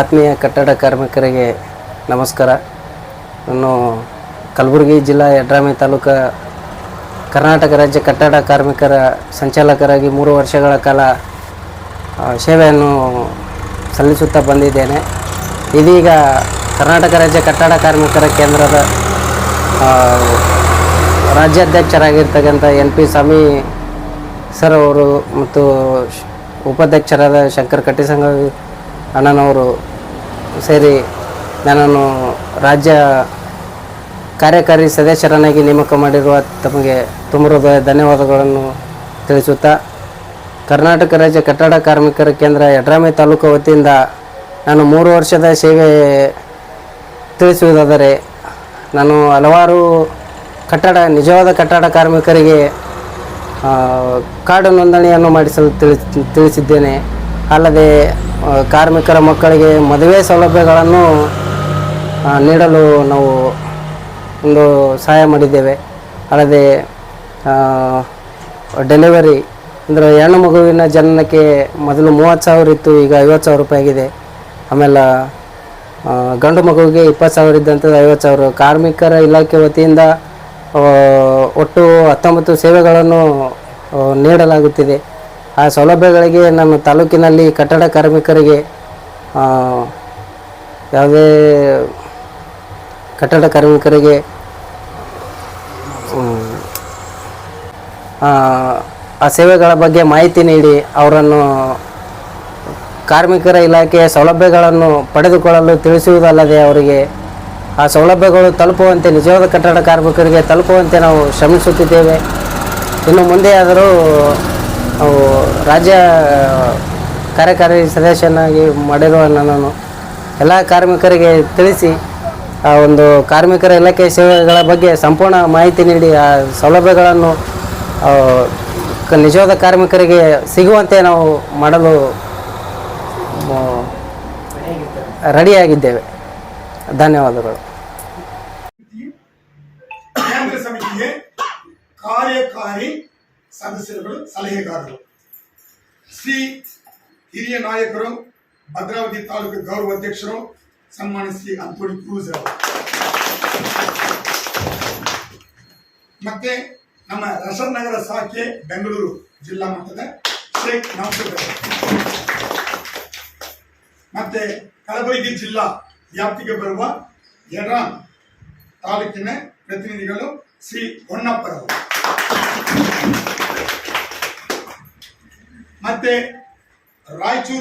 ಆತ್ಮೀಯ ಕಟ್ಟಡ ಕಾರ್ಮಿಕರಿಗೆ ನಮಸ್ಕಾರ. ನಾನು ಕಲಬುರಗಿ ಜಿಲ್ಲಾ ಯಡ್ರಾಮಿ ತಾಲೂಕು ಕರ್ನಾಟಕ ರಾಜ್ಯ ಕಟ್ಟಡ ಕಾರ್ಮಿಕರ ಸಂಚಾಲಕರಾಗಿ ಮೂರು ವರ್ಷಗಳ ಕಾಲ ಸೇವೆಯನ್ನು ಸಲ್ಲಿಸುತ್ತಾ ಬಂದಿದ್ದೇನೆ. ಇದೀಗ ಕರ್ನಾಟಕ ರಾಜ್ಯ ಕಟ್ಟಡ ಕಾರ್ಮಿಕರ ಕೇಂದ್ರದ ರಾಜ್ಯಾಧ್ಯಕ್ಷರಾಗಿರ್ತಕ್ಕಂಥ ಎನ್ ಪಿ ಸ್ವಾಮಿ ಸರ್ ಅವರು ಮತ್ತು ಉಪಾಧ್ಯಕ್ಷರಾದ ಶಂಕರ್ ಕಟ್ಟಿಸಂಗ ಅಣ್ಣನವರು ಸೇರಿ ನನ್ನನ್ನು ರಾಜ್ಯ ಕಾರ್ಯಕಾರಿ ಸದಸ್ಯರನ್ನಾಗಿ ನೇಮಕ ಮಾಡಿರುವ ತಮಗೆ ತುಂಬ ಧನ್ಯವಾದಗಳನ್ನು ತಿಳಿಸುತ್ತಾ, ಕರ್ನಾಟಕ ರಾಜ್ಯ ಕಟ್ಟಡ ಕಾರ್ಮಿಕರ ಕೇಂದ್ರ ಯಡ್ರಾಮಿ ತಾಲೂಕು ವತಿಯಿಂದ ನಾನು ಮೂರು ವರ್ಷದ ಸೇವೆ ತಿಳಿಸುವುದಾದರೆ ನಾನು ಹಲವಾರು ಕಟ್ಟಡ, ನಿಜವಾದ ಕಟ್ಟಡ ಕಾರ್ಮಿಕರಿಗೆ ಕಾರ್ಡ್ ನೋಂದಣಿಯನ್ನು ಮಾಡಿಸಲು ತಿಳಿಸ್, ತಿಳಿಸಿದ್ದೇನೆ. ಅಲ್ಲದೆ ಕಾರ್ಮಿಕರ ಮಕ್ಕಳಿಗೆ ಮದುವೆ ಸೌಲಭ್ಯಗಳನ್ನು ನೀಡಲು ನಾವು ಒಂದು ಸಹಾಯ ಮಾಡಿದ್ದೇವೆ. ಅಲ್ಲದೆ ಡೆಲಿವರಿ ಅಂದರೆ ಹೆಣ್ಣು ಮಗುವಿನ ಜನನಕ್ಕೆ ಮೊದಲು ಮೂವತ್ತು ಸಾವಿರ ಇತ್ತು, ಈಗ ಐವತ್ತು ಸಾವಿರ ರೂಪಾಯಿ ಆಗಿದೆ. ಆಮೇಲೆ ಗಂಡು ಮಗುವಿಗೆ ಇಪ್ಪತ್ತು ಸಾವಿರ ಇದ್ದಂಥದ್ದು ಐವತ್ತು ಸಾವಿರ. ಕಾರ್ಮಿಕರ ಇಲಾಖೆ ವತಿಯಿಂದ ಒಟ್ಟು ಹತ್ತೊಂಬತ್ತು ಸೇವೆಗಳನ್ನು ನೀಡಲಾಗುತ್ತಿದೆ. ಆ ಸೌಲಭ್ಯಗಳಿಗೆ ನಮ್ಮ ತಾಲೂಕಿನಲ್ಲಿ ಕಟ್ಟಡ ಕಾರ್ಮಿಕರಿಗೆ ಯಾವುದೇ ಕಟ್ಟಡ ಕಾರ್ಮಿಕರಿಗೆ ಆ, ಆ ಸೇವೆಗಳ ಬಗ್ಗೆ ಮಾಹಿತಿ ನೀಡಿ ಅವರನ್ನು ಕಾರ್ಮಿಕರ ಇಲಾಖೆಯ ಸೌಲಭ್ಯಗಳನ್ನು ಪಡೆದುಕೊಳ್ಳಲು ತಿಳಿಸುವುದಲ್ಲದೆ ಅವರಿಗೆ ಆ ಸೌಲಭ್ಯಗಳು ತಲುಪುವಂತೆ ನಿಜವಾದ ಕಟ್ಟಡ ಕಾರ್ಮಿಕರಿಗೆ ತಲುಪುವಂತೆ ನಾವು ಶ್ರಮಿಸುತ್ತಿದ್ದೇವೆ. ಇನ್ನು ಮುಂದೆ ಆದರೂ ನಾವು ರಾಜ್ಯ ಕಾರ್ಯಕಾರಿ ಸದಸ್ಯನಾಗಿ ಮಾಡಿರುವ ನನ್ನನ್ನು ಎಲ್ಲ ಕಾರ್ಮಿಕರಿಗೆ ತಿಳಿಸಿ, ಆ, ಒಂದು ಕಾರ್ಮಿಕರ ಇಲಾಖೆ ಸೇವೆಗಳ ಬಗ್ಗೆ ಸಂಪೂರ್ಣ ಮಾಹಿತಿ ನೀಡಿ, ಆ, ಸೌಲಭ್ಯಗಳನ್ನು ನಿಜವಾದ ಕಾರ್ಮಿಕರಿಗೆ ಸಿಗುವಂತೆ ನಾವು ಮಾಡಲು ರೆಡಿಯಾಗಿದ್ದೇವೆ. ಧನ್ಯವಾದಗಳು. ಕಾರ್ಯಕಾರಿ ಸದಸ್ಯರುಗಳು ಸಲಹೆಗಾರರು. ಶ್ರೀ ಹಿರಿಯ ನಾಯಕರು, ಭದ್ರಾವತಿ ತಾಲೂಕು ಗೌರವ ಅಧ್ಯಕ್ಷರು, ಸನ್ಮಾನ್ಯ ಶ್ರೀ ಅಂತೋಣಿ ಅವರು. ಮತ್ತೆ ನಮ್ಮ ರಸನ್ ನಗರ ಶಾಖೆ, ಬೆಂಗಳೂರು ಜಿಲ್ಲಾ ಮಟ್ಟದ ಶೇಖ್ ನೌಸರ್ ಮತ್ತೆ ಕಲಬುರಗಿ ಜಿಲ್ಲಾ ವ್ಯಾಪ್ತಿಗೆ ಬರುವ ಯಡ್ರಾನ್ ತಾಲೂಕಿನ ಪ್ರತಿನಿಧಿಗಳು ಶ್ರೀ ಹೊನ್ನಪ್ಪರವರು. ಮತ್ತೆ ರಾಯಚೂರು